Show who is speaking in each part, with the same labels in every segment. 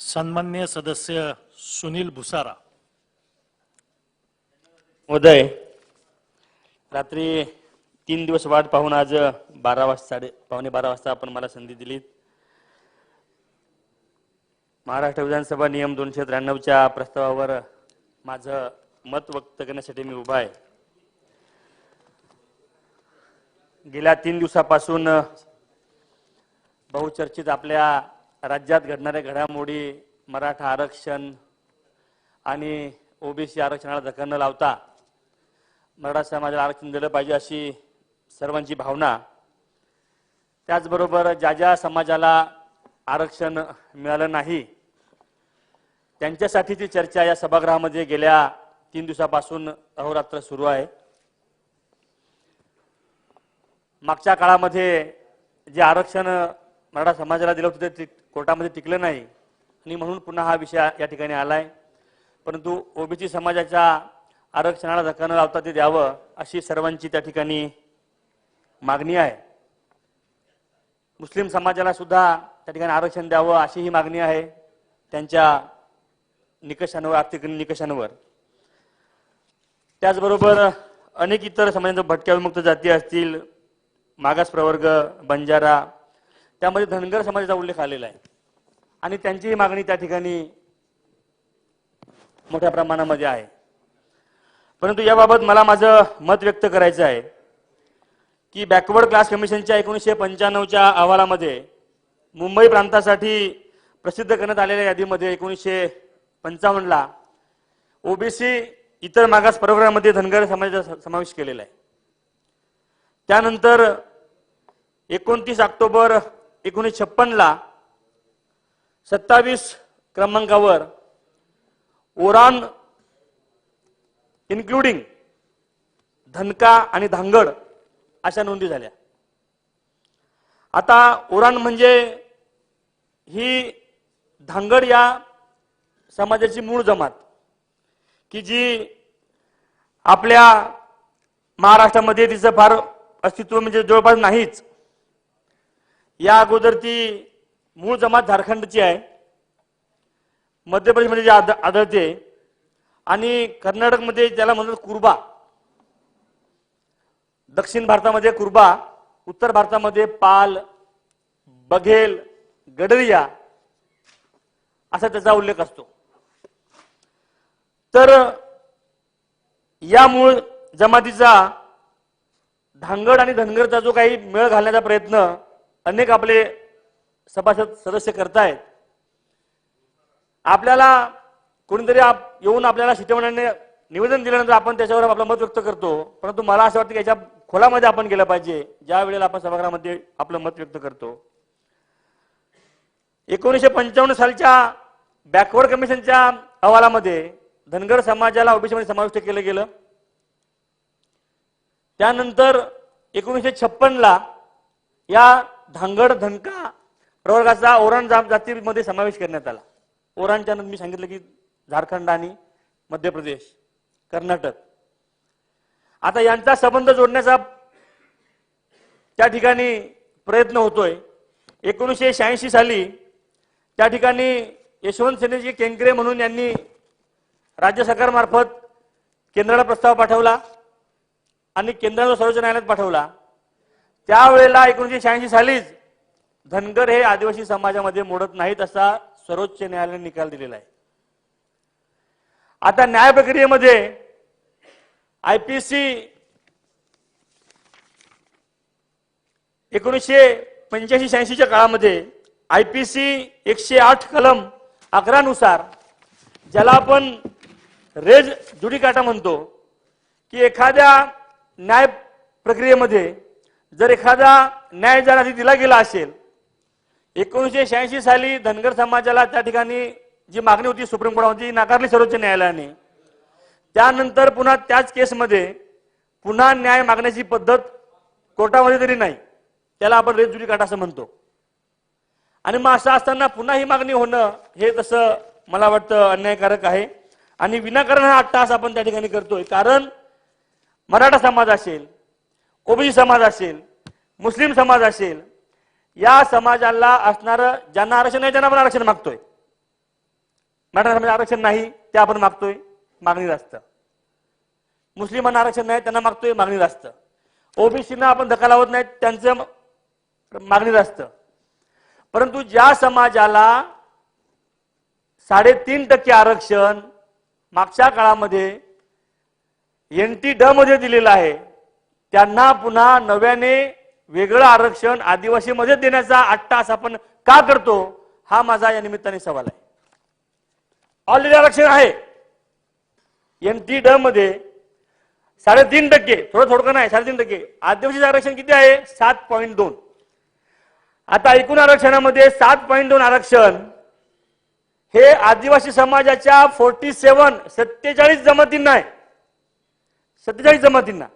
Speaker 1: सन्मान्य सदस्य सुनील भुसारा।
Speaker 2: महोदय रात्री तीन दिवस वाट पाहून आज बारा वाजता साडे पावणे बारा वाजता आपण मला संधी दिलीत महाराष्ट्र विधानसभा नियम दोनशे त्र्याण्णवच्या प्रस्तावावर माझं मत व्यक्त करण्यासाठी मी उभा आहे. गेल्या तीन दिवसापासून बहुचर्चित आपल्या राज्यात घडणाऱ्या घडामोडी मराठा आरक्षण आणि ओबीसी आरक्षणाला धक्का न लावता मराठा समाजाला आरक्षण दिलं पाहिजे अशी सर्वांची भावना. त्याचबरोबर ज्या ज्या समाजाला आरक्षण मिळालं नाही त्यांच्यासाठीची चर्चा या सभागृहामध्ये गेल्या तीन दिवसापासून अहोरात्र सुरू आहे. मागच्या काळामध्ये जे आरक्षण मराठा समाजाला दिलं होतं ते कोर्टामध्ये टिकलं नाही. आणि म्हणून पुन्हा हा विषय या ठिकाणी आलाय. परंतु ओबीसी समाजाच्या आरक्षणाला धक्का न लावता ते द्यावं अशी सर्वांची त्या ठिकाणी मागणी आहे. मुस्लिम समाजाला सुद्धा त्या ठिकाणी आरक्षण द्यावं अशी ही मागणी आहे त्यांच्या निकषांवर आर्थिक निकषांवर. त्याचबरोबर अनेक इतर समाजांच्या भटक्या विमुक्त जाती असतील मागास प्रवर्ग बंजारा त्यामध्ये धनगर समाजाचा उल्लेख आलेला आहे. आणि त्यांचीही मागणी त्या ठिकाणी मोठ्या प्रमाणामध्ये आहे. परंतु याबाबत मला माझं मत व्यक्त करायचं आहे की बॅकवर्ड क्लास कमिशनच्या एकोणीसशे पंच्याण्णवच्या अहवालामध्ये मुंबई प्रांतासाठी प्रसिद्ध करण्यात आलेल्या यादीमध्ये एकोणीसशे पंचावन्नला ओबीसी इतर मागास प्रवर्गामध्ये धनगर समाजाचा समावेश केलेला आहे. त्यानंतर एकोणतीस ऑक्टोबर एकोणीसशे छप्पनला सत्तावीस क्रमांकावर ओरान इन्क्लुडिंग धनका आणि धांगड अशा नोंदी झाल्या. आता ओरान म्हणजे ही धांगड या समाजाची मूळ जमात की जी आपल्या महाराष्ट्रामध्ये तिचं फार अस्तित्व म्हणजे जवळपास नाहीच. या अगोदर ती मूळ जमात झारखंडची आहे. मध्य प्रदेशमध्ये जी आद आढळते आणि कर्नाटकमध्ये त्याला म्हणतात कुर्बा. दक्षिण भारतामध्ये कुर्बा उत्तर भारतामध्ये पाल बघेल गडरिया असा त्याचा उल्लेख असतो. तर या मूळ जमातीचा धांगड आणि धनगरचा जो काही मेळ घालण्याचा प्रयत्न अनेक आपले सभासद सदस्य करतायत. आपल्याला कोणीतरी आप येऊन आपल्याला शिटवण्याने निवेदन दिल्यानंतर आपण त्याच्यावर आपलं मत व्यक्त करतो. परंतु मला असं वाटतं की याच्या खोलामध्ये आपण गेलं पाहिजे. ज्या वेळेला आपण सभागृहामध्ये आपलं मत व्यक्त करतो. एकोणीसशे पंचावन्न सालच्या बॅकवर्ड कमिशनच्या अहवालामध्ये धनगर समाजाला ओबीसीमध्ये समाविष्ट केलं गेलं. त्यानंतर एकोणीसशे छप्पनला या धांगड धनका प्रवर्गाचा ओराण जातीमध्ये समावेश करण्यात आला. ओरांच्या नंतर मी सांगितलं की झारखंड आणि मध्य प्रदेश कर्नाटक. आता यांचा संबंध जोडण्याचा त्या ठिकाणी प्रयत्न होतोय. एकोणीसशे शहाऐंशी साली त्या ठिकाणी यशवंत सेनेजी केंकरे म्हणून यांनी राज्य सरकारमार्फत केंद्राला प्रस्ताव पाठवला आणि केंद्राला सर्वोच्च न्यायालयात पाठवला. त्यावेळेला एकोणीसशे शहाऐंशी सालीच धनगर हे आदिवासी समाजामध्ये मोडत नाहीत असा सर्वोच्च न्यायालयाने निकाल दिलेला आहे. आता न्याय प्रक्रियेमध्ये आयपीसी एकोणीसशे पंच्याऐंशी शहाऐंशीच्या काळामध्ये आयपीसी एकशे आठ कलम अकरानुसार ज्याला आपण रेज जुडिकाटा म्हणतो की एखाद्या न्याय प्रक्रियेमध्ये जर एखादा न्याय जर आधी दिला गेला असेल एकोणीसशे शहाऐंशी साली धनगर समाजाला त्या ठिकाणी जी मागणी होती सुप्रीम कोर्टामध्ये नाकारली सर्वोच्च न्यायालयाने त्यानंतर पुन्हा त्याच केसमध्ये पुन्हा न्याय मागण्याची पद्धत कोर्टामध्ये तरी नाही. त्याला आपण रेज जुडिकाटा असं म्हणतो. आणि मग असं असताना पुन्हा ही मागणी होणं हे तसं मला वाटतं अन्यायकारक आहे. आणि विनाकारण हा अट्टहास आपण त्या ठिकाणी करतोय. कारण मराठा समाज असेल ओबीसी समाज असेल मुस्लिम समाज असेल या समाजाला असणारं ज्यांना आरक्षण नाही त्यांना आपण आरक्षण मागतोय. मराठा समाज आरक्षण नाही ते आपण मागतोय मागणी जास्त. मुस्लिमांना आरक्षण नाही त्यांना मागतोय मागणी जास्त. ओबीसीना आपण धक्का लावत नाही त्यांचं मागणी जास्त. परंतु ज्या समाजाला साडेतीन टक्के आरक्षण मागच्या काळामध्ये एन टी ड मध्ये दिलेलं आहे त्यांना पुन्हा नव्याने वेगळं आरक्षण आदिवासीमध्ये देण्याचा अट्टास आपण का करतो? हा माझा या निमित्ताने सवाल आहे. ऑलरेडी आरक्षण आहे. एन टी ड मध्ये साडेतीन टक्के थोडं थोडकं नाही साडेतीन टक्के. आदिवासी आरक्षण किती आहे? सात पॉईंट दोन. आता एकूण आरक्षणामध्ये सात पॉईंट दोन आरक्षण हे आदिवासी समाजाच्या फोर्टी सेवन सत्तेचाळीस जमातींना आहे. सत्तेचाळीस जमातींना.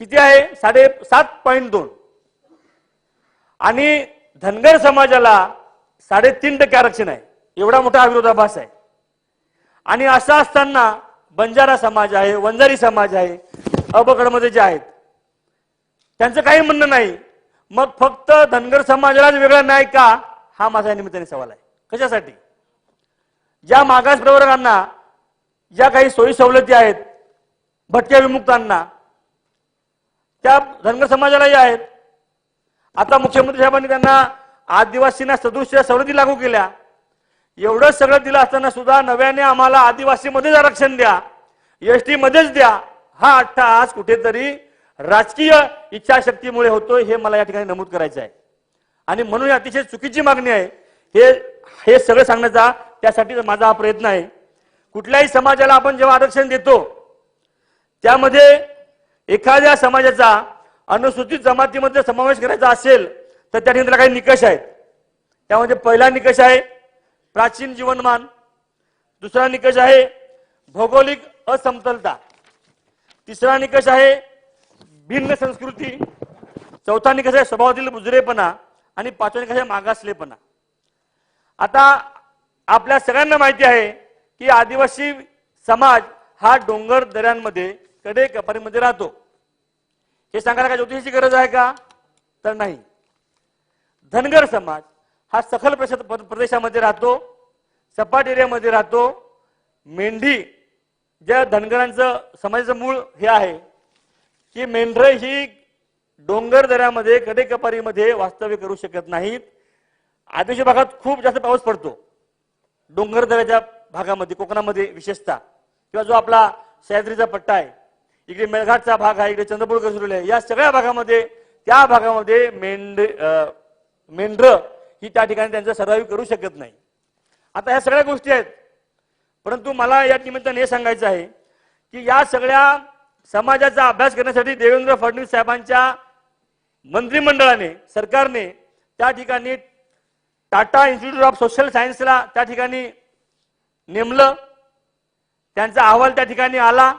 Speaker 2: किती आहे? साडे सात पॉईंट दोन. आणि धनगर समाजाला साडेतीन टक्के आरक्षण आहे. एवढा मोठा विरोधाभास आहे. आणि असं असताना बंजारा समाज आहे वंजारी समाज आहे अबकडमध्ये जे आहेत त्यांचं काही म्हणणं नाही. मग फक्त धनगर समाजालाच वेगळा न्याय का? हा माझा निमित्ताने सवाल आहे. कशासाठी? ज्या मागास प्रवर्गांना ज्या काही सोयी सवलती आहेत भटक्या विमुक्तांना त्या धनगर समाजालाही आहेत. आता मुख्यमंत्री साहेबांनी त्यांना आदिवासींना सदृश्य सवलती लागू केल्या. एवढं सगळं दिलं असताना सुद्धा नव्याने आम्हाला आदिवासीमध्येच आरक्षण द्या एस मध्येच द्या. हा अठ्ठा आज कुठेतरी राजकीय इच्छाशक्तीमुळे होतोय हे मला या ठिकाणी नमूद करायचं आहे आणि म्हणून अतिशय चुकीची मागणी आहे. हे हे सगळं सांगण्याचा त्यासाठी माझा हा प्रयत्न आहे. कुठल्याही समाजाला आपण जेव्हा आरक्षण देतो त्यामध्ये एखाद्या समाजाचा अनुसूचित जमातीमध्ये समावेश करायचा असेल तर त्या ठिकाणी काही निकष आहेत. त्यामध्ये पहिला निकष आहे प्राचीन जीवनमान. दुसरा निकष आहे भौगोलिक असमतलता. तिसरा निकष आहे भिन्न संस्कृती. चौथा निकष आहे स्वभावातील बुजरेपणा. आणि पाचवा निकष आहे मागासलेपणा. आता आपल्या सगळ्यांना माहिती आहे की आदिवासी समाज हा डोंगर दऱ्यांमध्ये कडे कपारीमध्ये राहतो. हे सांगायला काय ज्योतिषाची गरज आहे का? तर नाही. धनगर समाज हा सखल प्रश- प्रदेशामध्ये राहतो सपाट एरियामध्ये राहतो. मेंढी ज्या धनगरांचं समाजाचं मूळ हे आहे की मेंढरं ही डोंगर दऱ्यामध्ये कडेकपारीमध्ये वास्तव्य करू शकत नाहीत. आदिवासी भागात खूप जास्त पाऊस पडतो. डोंगर दऱ्याच्या भागामध्ये कोकणामध्ये विशेषतः. किंवा जो आपला सह्याद्रीचा पट्टा आहे इकडे मेळघाटचा भाग आहे इकडे चंद्रपूर कसुरले आहे या सगळ्या भागामध्ये त्या भागामध्ये मेंढ मेंढ्र ही त्या ठिकाणी त्यांचा सर्वाईव्ह करू शकत नाही. आता ह्या सगळ्या गोष्टी आहेत. परंतु मला या निमित्ताने हे सांगायचं आहे की या सगळ्या समाजाचा अभ्यास करण्यासाठी देवेंद्र फडणवीस साहेबांच्या मंत्रिमंडळाने सरकारने त्या ठिकाणी टाटा इन्स्टिट्यूट ऑफ सोशल सायन्सला त्या ठिकाणी नेमलं. त्यांचा अहवाल त्या ठिकाणी आला.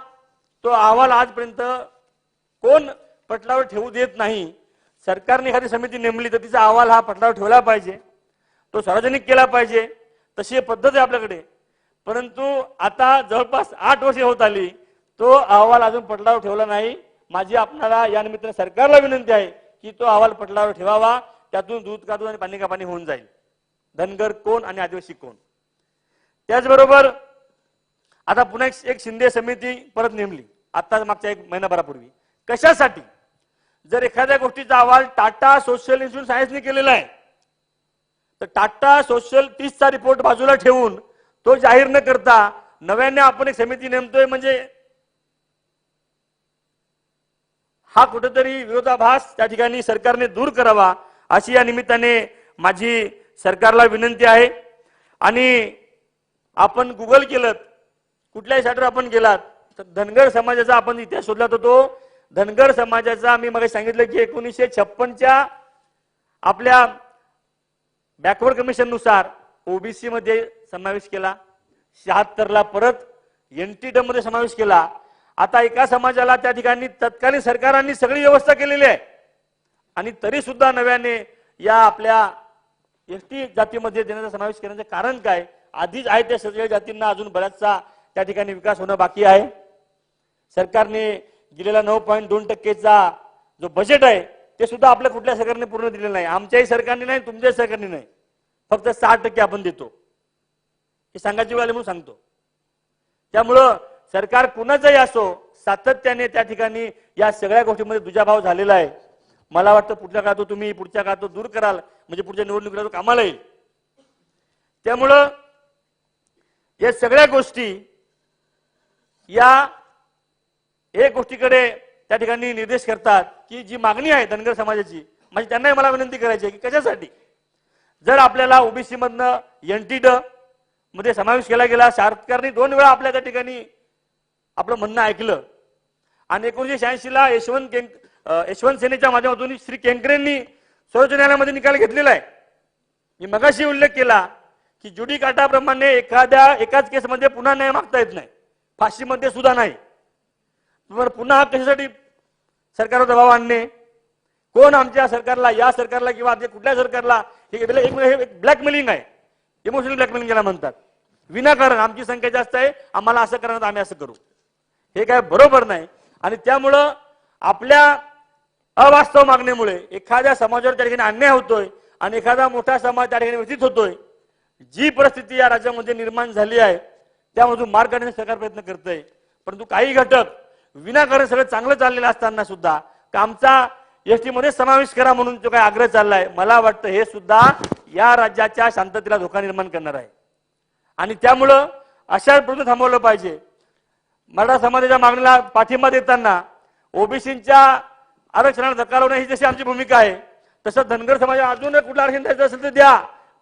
Speaker 2: तो अहवाल आजपर्यंत कोण पटलावर ठेवू देत नाही? सरकारने एखादी समिती नेमली तर तिचा अहवाल हा पटलावर ठेवला पाहिजे. तो सार्वजनिक केला पाहिजे. तशी पद्धत आहे आपल्याकडे. परंतु आता जवळपास आठ वर्षे होत आली. तो अहवाल अजून पटलावर ठेवला नाही. माझी आपणाला या निमित्ताने सरकारला विनंती आहे की तो अहवाल पटलावर ठेवावा. त्यातून दूध का दूध आणि पाणी का पाणी होऊन जाईल. धनगर कोण आणि आदिवासी कोण? त्याचबरोबर आता पुन्हा एक एक शिंदे समिती परत नेमली. आता मागच्या एक महिनाभरापूर्वी. कशासाठी? जर एखाद्या गोष्टीचा अहवाल टाटा सोशल इन्स्टिट्यूट सायन्सने केलेला आहे तर टाटा सोशल तीसचा रिपोर्ट बाजूला ठेवून तो जाहीर न करता नव्याने आपण एक समिती नेमतोय म्हणजे हा कुठेतरी विरोधाभास त्या ठिकाणी सरकारने दूर करावा अशी या निमित्ताने माझी सरकारला विनंती आहे. आणि आपण गुगल केलं कुठल्याही साईटवर आपण गेलात तर धनगर समाजाचा आपण इतिहास शोधला तर तो धनगर समाजाचा मी मग सांगितलं की एकोणीसशे छप्पनच्या आपल्या बॅकवर्ड कमिशननुसार ओबीसी मध्ये समावेश केला. शहात्तरला परत एनटी मध्ये समावेश केला. आता एका समाजाला त्या ठिकाणी तत्कालीन सरकारांनी सगळी व्यवस्था केलेली आहे. आणि तरी सुद्धा नव्याने या आपल्या एस टी जातीमध्ये देण्याचा समावेश करण्याचं कारण काय? आधीच आहे त्या सगळ्या जातींना अजून बऱ्याचसा त्या ठिकाणी विकास होणं बाकी आहे. सरकारने दिलेला नऊ पॉईंट दोन टक्केचा जो बजेट आहे ते सुद्धा आपल्या कुठल्या सरकारने पूर्ण दिलेलं नाही. आमच्याही सरकारने नाही तुमच्याही सरकारने नाही. फक्त साठ टक्के आपण देतो. हे सांगायची वेळ म्हणून सांगतो. त्यामुळं सरकार कुणाचंही असो सातत्याने त्या ठिकाणी या सगळ्या गोष्टीमध्ये दुजाभाव झालेला आहे. मला वाटतं पुढच्या काळात तुम्ही पुढच्या काळात दूर कराल म्हणजे पुढच्या निवडणुकीला तो कामाला येईल. त्यामुळं या सगळ्या गोष्टी या एक गोष्टीकडे त्या ठिकाणी निर्देश करतात की जी मागणी आहे धनगर समाजाची म्हणजे त्यांनाही मला विनंती करायची आहे की कशासाठी? जर आपल्याला ओबीसी मधनं एनटी ड मध्ये समावेश केला गेला सरकारने दोन वेळा आपल्या त्या ठिकाणी आपलं म्हणणं ऐकलं. आणि एकोणीशे शहाऐंशी ला यशवंत केंक यशवंत सेनेच्या माध्यमातून श्री केंकरेंनी सर्वोच्च न्यायालयामध्ये निकाल घेतलेला आहे. मी मगाशी उल्लेख केला की जुडी काटाप्रमाणे एखाद्या एकाच केसमध्ये पुन्हा न्याय मागता येत नाही. फाशीमध्ये सुद्धा नाही. बरं पुन्हा हा कशासाठी सरकारवर दबाव आणणे? कोण आमच्या सरकारला या सरकारला किंवा आमच्या कुठल्या सरकारला हे ब्लॅकमेलिंग आहे. इमोशनल ब्लॅकमेलिंग ज्याला म्हणतात. विनाकारण आमची संख्या जास्त आहे आम्हाला असं करणार आम्ही असं करू. हे काय बरोबर नाही. आणि त्यामुळं आपल्या अवास्तव मागणीमुळे एखाद्या समाजावर त्या ठिकाणी अन्याय होतोय आणि एखादा मोठा समाज त्या ठिकाणी व्यतीत होतोय जी परिस्थिती या राज्यामध्ये निर्माण झाली आहे त्यामधून मार्ग काढण्याचा सरकार प्रयत्न करतंय परंतु काही घटक विनाकारण सगळं चांगलं चाललेलं असताना सुद्धा आमचा एसटी मध्ये समावेश करा म्हणून जो काही आग्रह चाललाय मला वाटतं हे सुद्धा या राज्याच्या शांततेला धोका निर्माण करणार आहे. आणि त्यामुळं अशा प्रयत्न थांबवलं पाहिजे. मराठा समाजाच्या मागणीला पाठिंबा देताना ओबीसीच्या आरक्षणाला धक्का लावणं ही जशी आमची भूमिका आहे तसं धनगर समाज अजून कुठला आरक्षण द्यायचं असेल तर द्या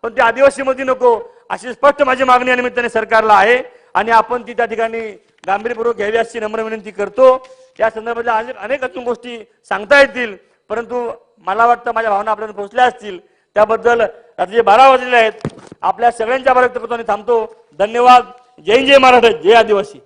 Speaker 2: पण ते आदिवासीमध्ये नको अशी स्पष्ट माझी मागणी या निमित्ताने सरकारला आहे. आणि आपण ती त्या ठिकाणी गांभीर्यपूर्वक घ्यावी अशी नम्र विनंती करतो. या संदर्भातल्या अनेक अनेक अजून गोष्टी सांगता येतील परंतु मला वाटतं माझ्या भावना आपल्याला पोहोचल्या असतील. त्याबद्दल रात्री बारा वाजलेले आहेत आपल्या सगळ्यांच्या आभार व्यक्त करतो आणि थांबतो. धन्यवाद. जय जय महाराष्ट्र जय आदिवासी.